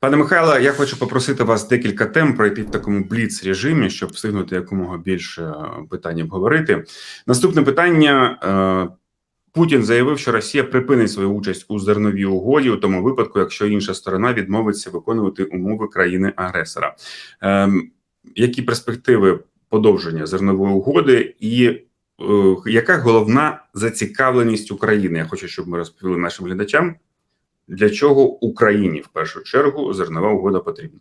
Пане Михайло, я хочу попросити вас декілька тем пройти в такому бліц режимі, щоб встигнути якомога більше е, питань обговорити. Наступне питання. Е, Путін заявив, що Росія припинить свою участь у зерновій угоді у тому випадку, якщо інша сторона відмовиться виконувати умови країни-агресора. Ем, Які перспективи подовження зернової угоди, і е, яка головна зацікавленість України? Я хочу, щоб ми розповіли нашим глядачам, для чого Україні в першу чергу зернова угода потрібна.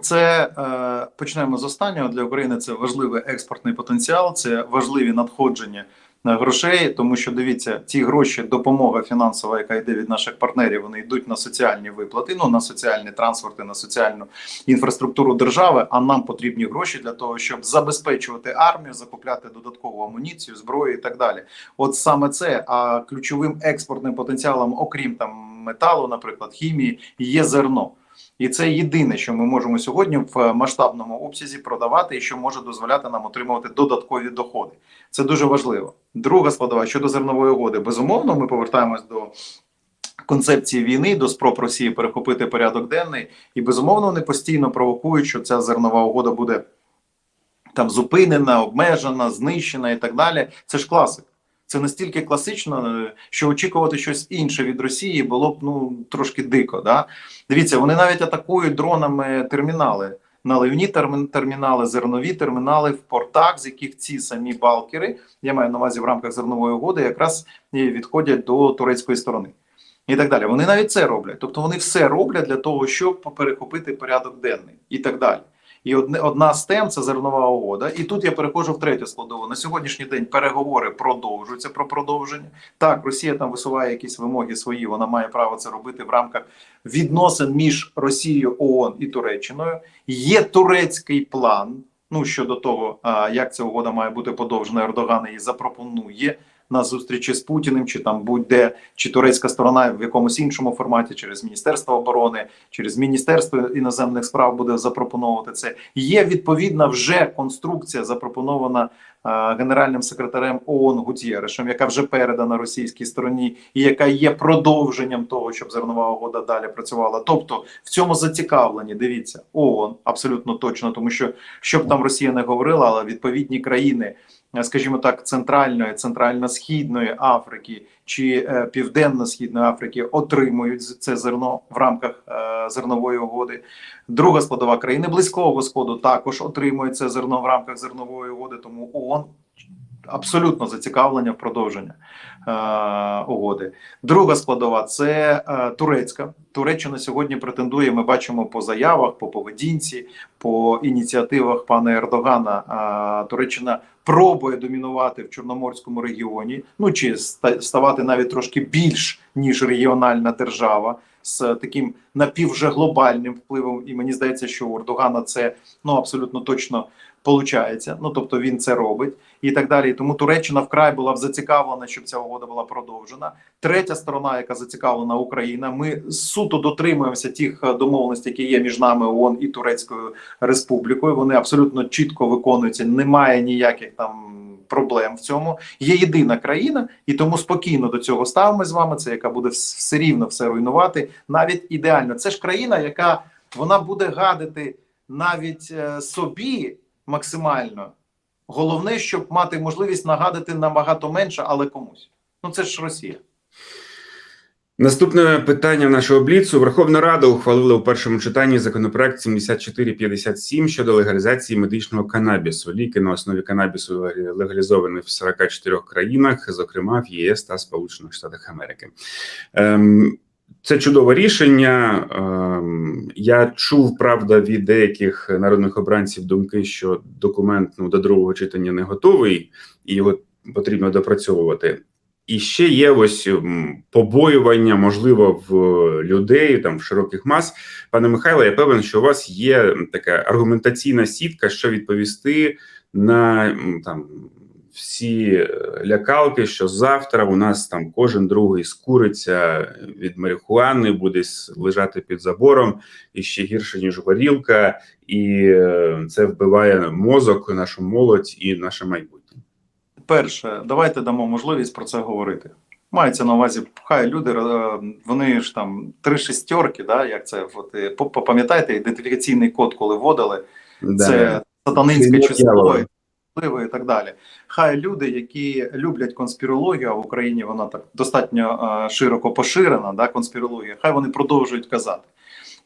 Це е, почнемо з останнього для України. Це важливий експортний потенціал, це важливі надходження е, грошей, тому що дивіться, ці гроші, допомога фінансова, яка йде від наших партнерів, вони йдуть на соціальні виплати, ну на соціальні транспорти, на соціальну інфраструктуру держави. А нам потрібні гроші для того, щоб забезпечувати армію, закупляти додаткову амуніцію, зброю і так далі. От саме це. А ключовим експортним потенціалом, окрім там металу, наприклад, хімії, є зерно. І це єдине, що ми можемо сьогодні в масштабному обсязі продавати, і що може дозволяти нам отримувати додаткові доходи. Це дуже важливо. Друга складова щодо зернової угоди. Безумовно, ми повертаємось до концепції війни, до спроб Росії перехопити порядок денний, і безумовно вони постійно провокують, що ця зернова угода буде там зупинена, обмежена, знищена і так далі. Це ж класик. Це настільки класично, що очікувати щось інше від Росії було б ну трошки дико. Да? Дивіться, вони навіть атакують дронами термінали, наливні термінали, зернові термінали в портах, з яких ці самі балкери, я маю на увазі в рамках зернової угоди, якраз відходять до турецької сторони. І так далі. Вони навіть це роблять. Тобто вони все роблять для того, щоб перехопити порядок денний і так далі. І одне одна з тем це зернова угода. І тут я переходжу в третю складову. На сьогоднішній день переговори продовжуються про продовження. Так, Росія там висуває якісь вимоги свої. Вона має право це робити в рамках відносин між Росією, ООН і Туреччиною. Є турецький план. Ну щодо того, як ця угода має бути подовжена, Ердоган її запропонує на зустрічі з Путіним, чи там будь-де, чи турецька сторона в якомусь іншому форматі, через Міністерство оборони, через Міністерство іноземних справ буде запропонувати це. Є відповідна вже конструкція, запропонована а, генеральним секретарем ООН Гутєрешем, яка вже передана російській стороні, і яка є продовженням того, щоб зернова угода далі працювала. Тобто в цьому зацікавлені, дивіться, ООН абсолютно точно, тому що щоб там Росія не говорила, але відповідні країни скажімо так, центральної, центрально-східної Африки чи е, південно-східної Африки отримують це зерно в рамках е, зернової угоди. Друга складова країни близького сходу також отримує це зерно в рамках зернової угоди. Тому ООН абсолютно зацікавлення в продовження е, угоди. Друга складова це е, турецька. Туреччина сьогодні претендує. Ми бачимо по заявах, по поведінці, по ініціативах пана Ердогана. Е, Туреччина пробує домінувати в Чорноморському регіоні, ну чи ставати навіть трошки більш ніж регіональна держава. З таким напівже глобальним впливом, і мені здається, що у Ердогана це ну абсолютно точно получається. Ну тобто він це робить і так далі. Тому Туреччина вкрай була зацікавлена, щоб ця угода була продовжена. Третя сторона, яка зацікавлена Україна, ми суто дотримуємося тих е, домовленостей, які є між нами ООН і Турецькою Республікою. Вони абсолютно чітко виконуються. Немає ніяких там. Проблем в цьому є єдина країна, і тому спокійно до цього ставимо з вами. Це яка буде все рівно все руйнувати, навіть ідеально. Це ж країна, яка вона буде гадити навіть е, собі максимально. Головне, щоб мати можливість нагадати набагато менше, але комусь. Ну це ж Росія. Наступне питання нашого бліцу. Верховна Рада ухвалила у першому читанні законопроект 7457 щодо легалізації медичного канабісу. Ліки на основі канабісу легалізовані в 44 країнах, зокрема в ЄС та Сполучених Штатах Америки. Ем, це чудове рішення. Ем, я чув правда від деяких народних обранців думки, що документ ну до другого читання не готовий і його потрібно допрацьовувати. І ще є ось ем, побоювання, можливо, в людей там в широких мас. Пане Михайло, я певен, що у вас є така аргументаційна сітка, що відповісти на там всі е, лякалки, що завтра у нас там кожен другий скуриться від марихуани, буде лежати під забором і ще гірше ніж горілка, і е, це вбиває мозок, нашу молодь і наше майбутнє. Перше, давайте дамо можливість про це говорити. Мається на увазі, хай люди, е, вони ж там три шестерки, да, як це, от, е, пам'ятаєте, ідентифікаційний код, коли вводили, це сатанинське число і так далі. Хай люди, які люблять конспірологію, а в Україні вона так достатньо е, широко поширена, да, конспірологія, хай вони продовжують казати.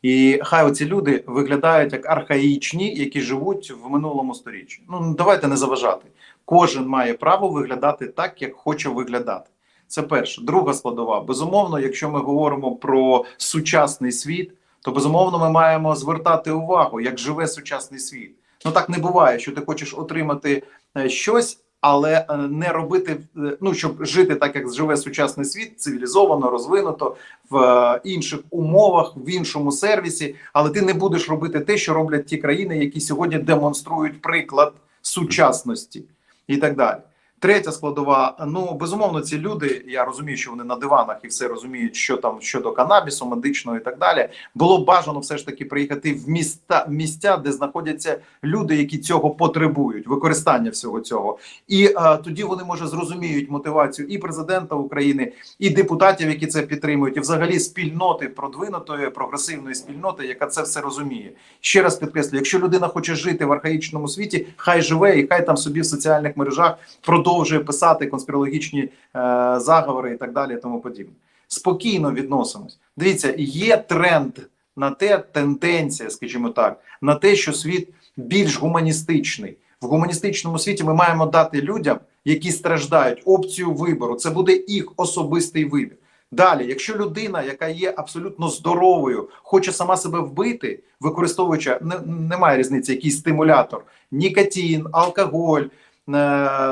І хай оці люди виглядають як архаїчні, які живуть в минулому сторіччі. Ну давайте не заважати. Кожен має право виглядати так, як хоче виглядати. Це перше. Друга складова. Безумовно, якщо ми говоримо про сучасний світ, то безумовно ми маємо звертати увагу, як живе сучасний світ. Ну так не буває, що ти хочеш отримати е, щось, але е, не робити, е, ну щоб жити так, як живе сучасний світ, цивілізовано, розвинуто в інших умовах, в іншому сервісі, але ти не будеш робити те, що роблять ті країни, які сьогодні демонструють приклад сучасності і так далі. Третя складова. Ну безумовно, ці люди. Я розумію, що вони на диванах і все розуміють, що там щодо канабісу, медичного і так далі. Було б бажано все ж таки приїхати в міста місця, де знаходяться люди, які цього потребують, використання всього цього. І е, тоді вони може зрозуміють мотивацію і президента України, і депутатів, які це підтримують, і взагалі спільноти продвинутої прогресивної спільноти, яка це все розуміє. Ще раз підкреслю: якщо людина хоче жити в архаїчному світі, хай живе і хай там собі в соціальних мережах продовжує писати конспірологічні е, заговори і так далі, і тому подібне. Спокійно відносимось. Дивіться, є тренд на те, тенденція, скажімо так, на те, що світ більш гуманістичний. В гуманістичному світі ми маємо дати людям, які страждають, опцію вибору. Це буде їх особистий вибір. Далі, якщо людина, яка є абсолютно здоровою, хоче сама себе вбити, використовуючи не, немає різниці, який стимулятор, нікотин, алкоголь,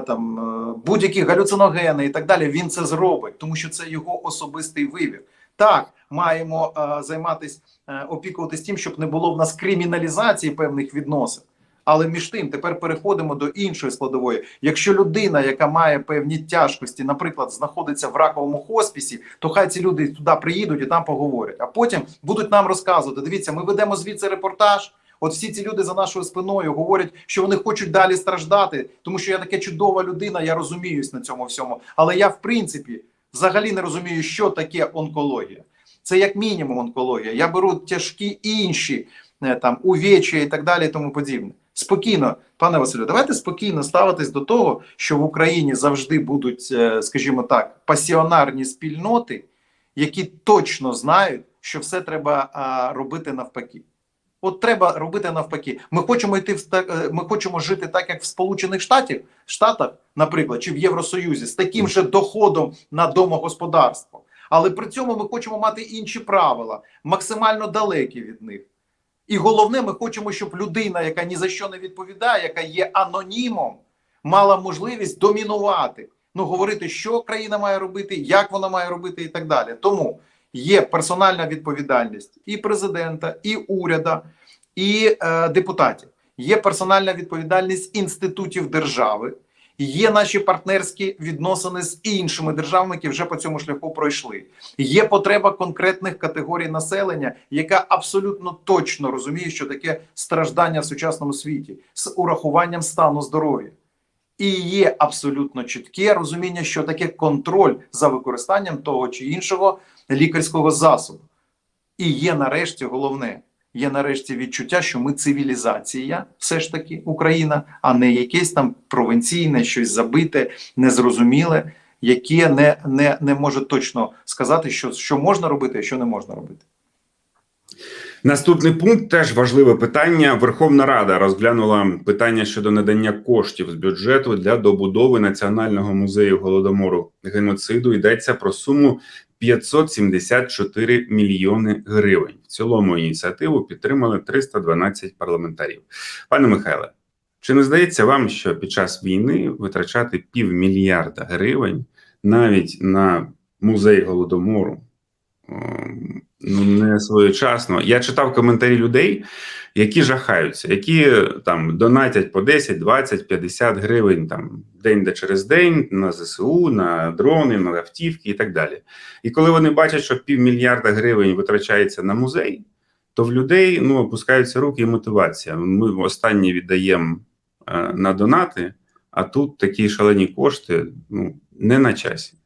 там е, будь-які галюциногени і так далі, він це зробить, тому що це його особистий вибір. Так, маємо е, займатися, е, опікуватись тим, щоб не було в нас криміналізації певних відносин. Але між тим, тепер переходимо до іншої складової. Якщо людина, яка має певні тяжкості, наприклад, знаходиться в раковому хоспісі, то хай ці люди туди приїдуть і там поговорять. А потім будуть нам розказувати: дивіться, ми ведемо звідси репортаж. От всі ці люди за нашою спиною говорять, що вони хочуть далі страждати, тому що я така чудова людина, я розуміюсь на цьому всьому. Але я, в принципі, взагалі не розумію, що таке онкологія. Це як мінімум онкологія. Я беру тяжкі інші е, там увечі і так далі, і тому подібне. Спокійно, пане Василю, давайте спокійно ставитись до того, що в Україні завжди будуть, е, скажімо так, пасіонарні спільноти, які точно знають, що все треба робити навпаки. От треба робити навпаки. Ми хочемо йти в е, ми хочемо жити так, як в Сполучених Штатах, Штатах, наприклад, чи в Євросоюзі, з таким же доходом на домогосподарство. Але при цьому ми хочемо мати інші правила, максимально далекі від них. І головне, ми хочемо, щоб людина, яка ні за що не відповідає, яка є анонімом, мала можливість домінувати. Ну, говорити, що країна має робити, як вона має робити, і так далі. Тому є персональна відповідальність і президента, і уряда, і е, депутатів. Є персональна відповідальність інститутів держави. Є наші партнерські відносини з іншими державами, які вже по цьому шляху пройшли. Є потреба конкретних категорій населення, яка абсолютно точно розуміє, що таке страждання в сучасному світі з урахуванням стану здоров'я. І є абсолютно чітке розуміння, що таке контроль за використанням того чи іншого лікарського засобу. І є нарешті головне. Є нарешті відчуття, що ми цивілізація, все ж таки Україна, а не якесь там провінційне, щось забите, незрозуміле, яке не, не, не може точно сказати, що, що можна робити, а що не можна робити. Наступний пункт теж важливе питання. Верховна Рада розглянула питання щодо надання коштів з бюджету для добудови Національного музею голодомору геноциду. Йдеться про суму 574 мільйони гривень. В цілому ініціативу підтримали 312 парламентарів. Пане Михайле, чи не здається вам, що під час війни витрачати півмільярда гривень навіть на музей голодомору? Ну не своєчасно. Я читав коментарі людей, які жахаються, які там донатять по 10, 20, 50 гривень там день де через день на ЗСУ, на дрони, на автівки і так далі. І коли вони бачать, що півмільярда гривень витрачається на музей, то в людей ну опускаються руки і мотивація. Ми останні віддаємо е, на донати, а тут такі шалені кошти ну не на часі.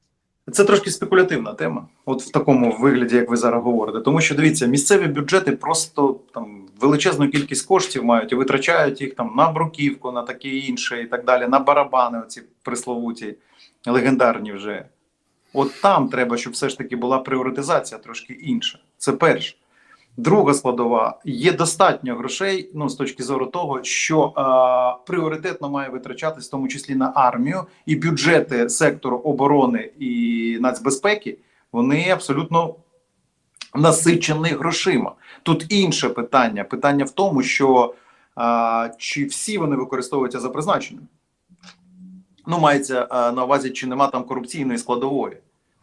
Це трошки спекулятивна тема, от в такому вигляді, як ви зараз говорите. Тому що дивіться, місцеві бюджети просто там величезну кількість коштів мають і витрачають їх там на бруківку, на таке інше, і так далі, на барабани, оці присловуті, легендарні вже. От там треба, щоб все ж таки була пріоритизація трошки інша. Це перше. Друга складова є достатньо грошей, ну з точки зору того, що е, пріоритетно має витрачатись, в тому числі на армію, і бюджети сектору оборони і нацбезпеки вони абсолютно насичені грошима. Тут інше питання. Питання в тому, що е, чи всі вони використовуються за призначенням. Ну, мається е, на увазі, чи нема там корупційної складової.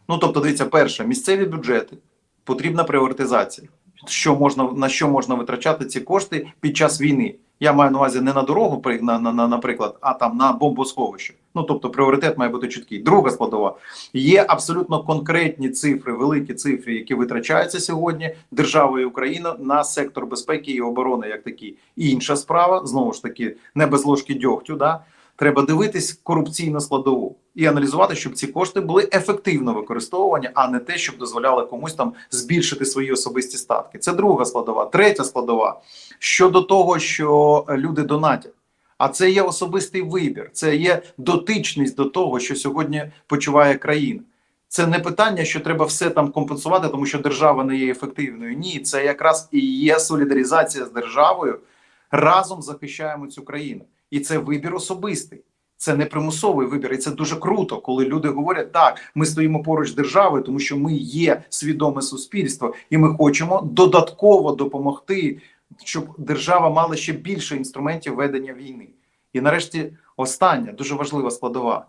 Ну, тобто, дивіться, перше, місцеві бюджети, потрібна пріоритизація що можна на що можна витрачати ці кошти під час війни. Я маю на увазі не на дорогу, на, на, на, наприклад, а там на бомбосховище. Ну тобто пріоритет має бути чіткий. Друга складова є абсолютно конкретні цифри, великі цифри, які витрачаються сьогодні державою Україна на сектор безпеки і оборони, як такі. Інша справа знову ж таки не без ложки дьогтю. Да? Треба дивитись корупційну складову і аналізувати, щоб ці кошти були ефективно використовувані, а не те, щоб дозволяли комусь там збільшити свої особисті статки. Це друга складова. Третя складова щодо того, що люди донатять. А це є особистий вибір, це є дотичність до того, що сьогодні почуває країна. Це не питання, що треба все там компенсувати, тому що держава не є ефективною. Ні, це якраз і є солідаризація з державою. Разом захищаємо цю країну. І це вибір особистий. Це не примусовий вибір, і це дуже круто, коли люди говорять, так, ми стоїмо поруч з державою, тому що ми є свідоме суспільство, і ми хочемо додатково допомогти, щоб держава мала ще більше інструментів ведення війни. І нарешті остання дуже важлива складова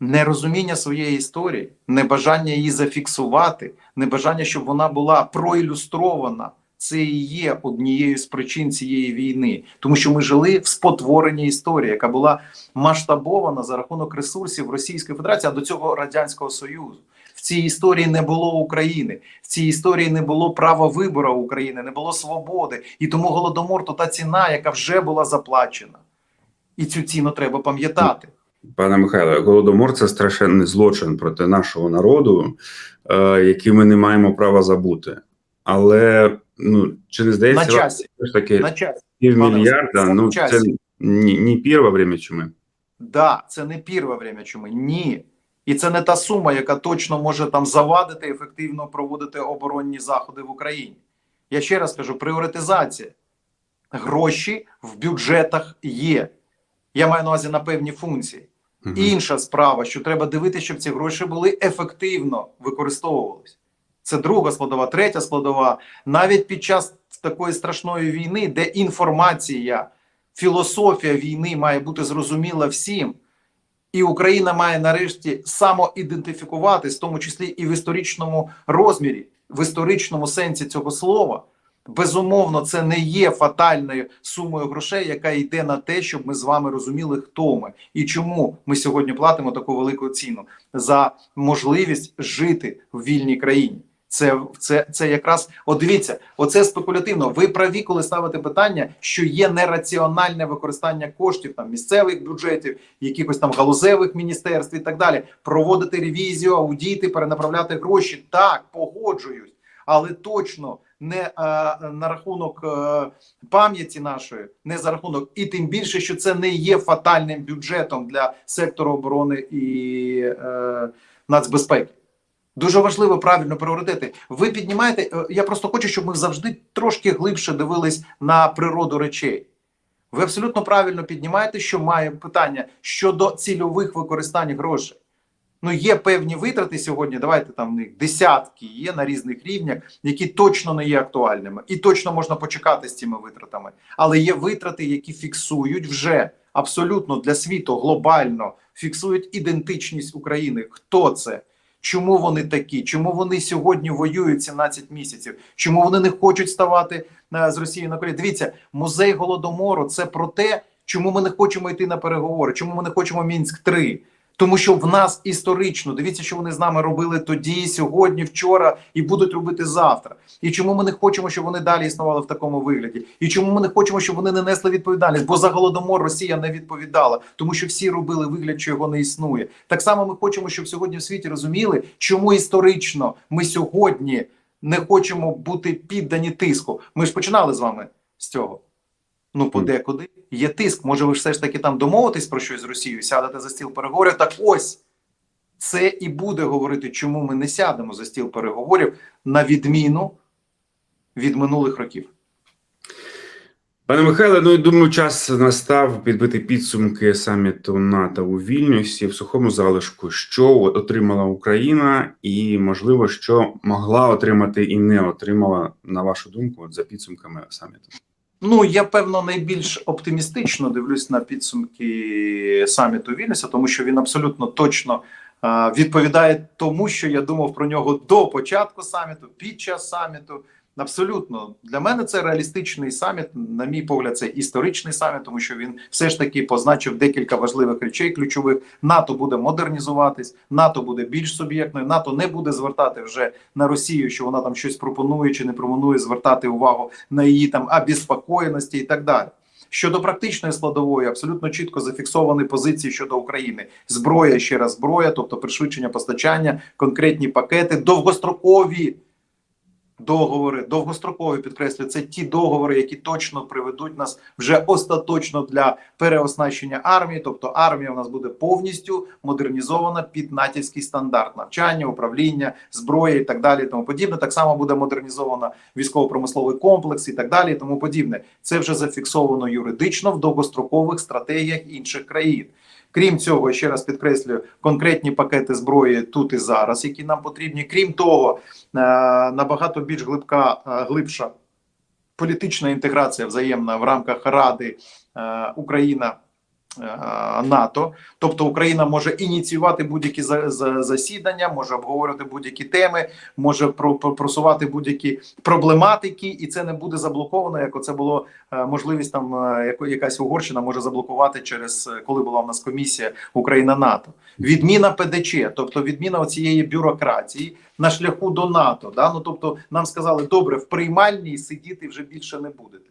нерозуміння своєї історії, небажання її зафіксувати, небажання, щоб вона була проілюстрована. Це і є однією з причин цієї війни, тому що ми жили в спотвореній історії, яка була масштабована за рахунок ресурсів Російської Федерації, а до цього Радянського Союзу. В цій історії не було України, в цій історії не було права вибору України, не було свободи. І тому голодомор то та ціна, яка вже була заплачена. І цю ціну треба пам'ятати. Пане Михайло, голодомор це страшенний злочин проти нашого народу, е, який ми не маємо права забути. Але ну чи не На здається, часі, таки на часі. півмільярда? Пане, Ну на це не, не пір время чуми. Да, це не во время чуми. Ні. І це не та сума, яка точно може там завадити ефективно проводити оборонні заходи в Україні. Я ще раз кажу: пріоритизація. Гроші в бюджетах є. Я маю на увазі на певні функції. Мгм. Інша справа, що треба дивитися, щоб ці гроші були ефективно використовувалися. Це друга складова, третя складова. Навіть під час такої страшної війни, де інформація, філософія війни має бути зрозуміла всім, і Україна має нарешті самоідентифікуватись, в тому числі і в історичному розмірі, в історичному сенсі цього слова. Безумовно, це не є фатальною сумою грошей, яка йде на те, щоб ми з вами розуміли, хто ми і чому ми сьогодні платимо таку велику ціну за можливість жити в вільній країні. Це, це, це якраз от дивіться, оце спекулятивно. Ви праві, коли ставите питання, що є нераціональне використання коштів там місцевих бюджетів, якихось там галузевих міністерств і так далі. Проводити ревізію, аудіти, перенаправляти гроші. Так, погоджуюсь, але точно не е, на рахунок е, пам'яті нашої, не за рахунок, і тим більше, що це не є фатальним бюджетом для сектору оборони і е, нацбезпеки. Дуже важливо правильно пріоритети. Ви піднімаєте. е, Я просто хочу, щоб ми завжди трошки глибше дивились на природу речей. Ви абсолютно правильно піднімаєте, що має питання щодо цільових використань грошей. Ну, є певні витрати сьогодні. Давайте там них десятки є на різних рівнях, які точно не є актуальними, і точно можна почекати з цими витратами. Але є витрати, які фіксують вже абсолютно для світу глобально фіксують ідентичність України. Хто це? Чому вони такі? Чому вони сьогодні воюють 17 місяців? Чому вони не хочуть ставати е, з Росією на колі? Дивіться, музей голодомору це про те, чому ми не хочемо йти на переговори, чому ми не хочемо мінськ 3 Тому що в нас історично, дивіться, що вони з нами робили тоді, сьогодні, вчора і будуть робити завтра. І чому ми не хочемо, щоб вони далі існували в такому вигляді? І чому ми не хочемо, щоб вони не несли відповідальність? Бо за голодомор Росія не відповідала, тому що всі робили вигляд, що його не існує. Так само ми хочемо, щоб сьогодні в світі розуміли, чому історично ми сьогодні не хочемо бути піддані тиску. Ми ж починали з вами з цього. Ну, подекуди є тиск. Може, ви ж все ж таки там домовитесь про щось з Росією, сядете за стіл переговорів. Так ось це і буде говорити, чому ми не сядемо за стіл переговорів на відміну від минулих років. Пане Михайле, ну і думаю, час настав підбити підсумки саміту НАТО у Вільнюсі в сухому залишку, що отримала Україна, і можливо, що могла отримати і не отримала, на вашу думку, от за підсумками саміту. Ну я певно найбільш оптимістично дивлюсь на підсумки саміту Вільнюса, тому що він абсолютно точно е, відповідає тому, що я думав про нього до початку саміту, під час саміту. Абсолютно для мене це реалістичний саміт. На мій погляд, це історичний саміт, тому що він все ж таки позначив декілька важливих речей. Ключових НАТО буде модернізуватись, НАТО буде більш суб'єктною. НАТО не буде звертати вже на Росію, що вона там щось пропонує чи не пропонує звертати увагу на її там обіспокоєності і так далі. Щодо практичної складової, абсолютно чітко зафіксовані позиції щодо України. Зброя ще раз зброя, тобто пришвидшення постачання, конкретні пакети, довгострокові договори, довгострокові підкреслюю, це ті договори, які точно приведуть нас вже остаточно для переоснащення армії. Тобто армія у нас буде повністю модернізована під натівський стандарт навчання, управління, зброя і так далі. Тому подібне. Так само буде модернізована військово-промисловий комплекс і так далі. Тому подібне. Це вже зафіксовано юридично в довгострокових стратегіях інших країн. Крім цього, ще раз підкреслюю конкретні пакети зброї тут і зараз, які нам потрібні. Крім того, е, набагато більш глибка, е, глибша політична інтеграція взаємна в рамках Ради е, Україна. Е, НАТО, тобто Україна може ініціювати будь-які за- за- засідання, може обговорювати будь-які теми, може про- про- просувати будь-які проблематики, і це не буде заблоковано, як оце було е, можливість там е, якась Угорщина може заблокувати через коли була в нас комісія Україна НАТО. Відміна ПДЧ, тобто відміна цієї бюрократії на шляху до НАТО. Да? Ну тобто нам сказали, добре, в приймальній сидіти вже більше не будете.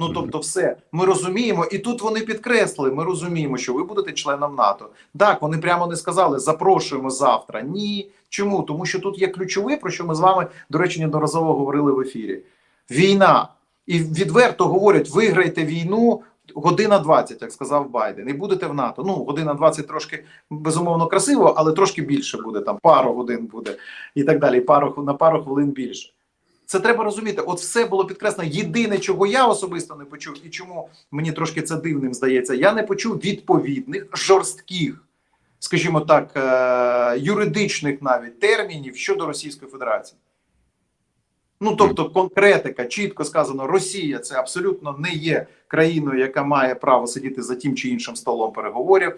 Ну тобто, все ми розуміємо, і тут вони підкреслили. Ми розуміємо, що ви будете членом НАТО. Так, вони прямо не сказали запрошуємо завтра. Ні, чому? Тому що тут є ключове, про що ми з вами, до речі, неодноразово говорили в ефірі. Війна. І відверто говорять: виграйте війну. Година 20, як сказав Байден, і будете в НАТО. Ну, година 20 трошки безумовно красиво, але трошки більше буде там, пару годин буде і так далі. Пару на пару хвилин більше. Це треба розуміти. От все було підкреслено. Єдине, чого я особисто не почув, і чому мені трошки це дивним здається, я не почув відповідних жорстких, скажімо так, е- юридичних навіть термінів щодо Російської Федерації. Ну тобто, конкретика, чітко сказано, Росія це абсолютно не є країною, яка має право сидіти за тим чи іншим столом переговорів. Е,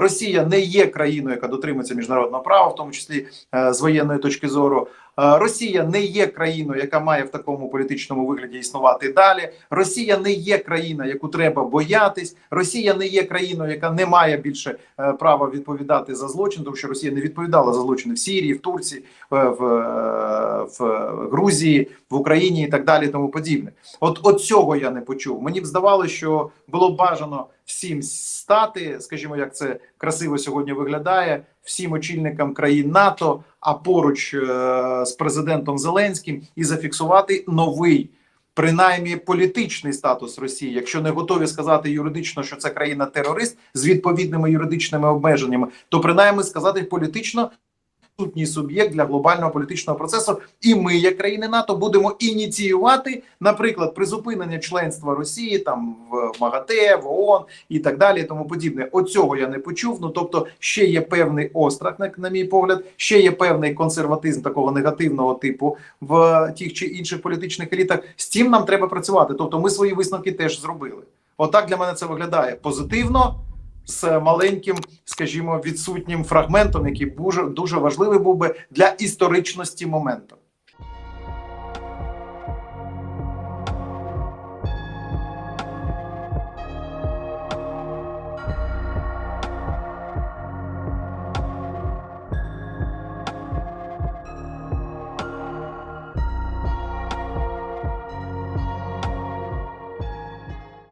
Росія не є країною, яка дотримується міжнародного права, в тому числі е, з воєнної точки зору. Е, Росія не є країною, яка має в такому політичному вигляді існувати далі. Росія не є країна, яку треба боятись. Росія не є країною, яка не має більше е, права відповідати за злочин, тому що Росія не відповідала за злочини в Сирії, в Турції, е, в, в Грузії, в Україні і так далі. Тому подібне. От, от цього я не почув. Мені б здавалося, що було б бажано всім стати, скажімо, як це красиво сьогодні виглядає, всім очільникам країн НАТО, а поруч е, з президентом Зеленським, і зафіксувати новий. Принаймні політичний статус Росії, якщо не готові сказати юридично, що це країна-терорист з відповідними юридичними обмеженнями, то принаймні сказати політично сутній суб'єкт для глобального політичного процесу, і ми, як країни НАТО, будемо ініціювати, наприклад, призупинення членства Росії там в МАГАТЕ, в ООН і так далі, і тому подібне. Оцього я не почув. Ну тобто, ще є певний острах, на, на мій погляд, ще є певний консерватизм такого негативного типу в тих чи інших політичних елітах. З цим нам треба працювати. Тобто, ми свої висновки теж зробили. Отак для мене це виглядає позитивно з маленьким, скажімо, відсутнім фрагментом, який дуже дуже важливий був би для історичності моменту.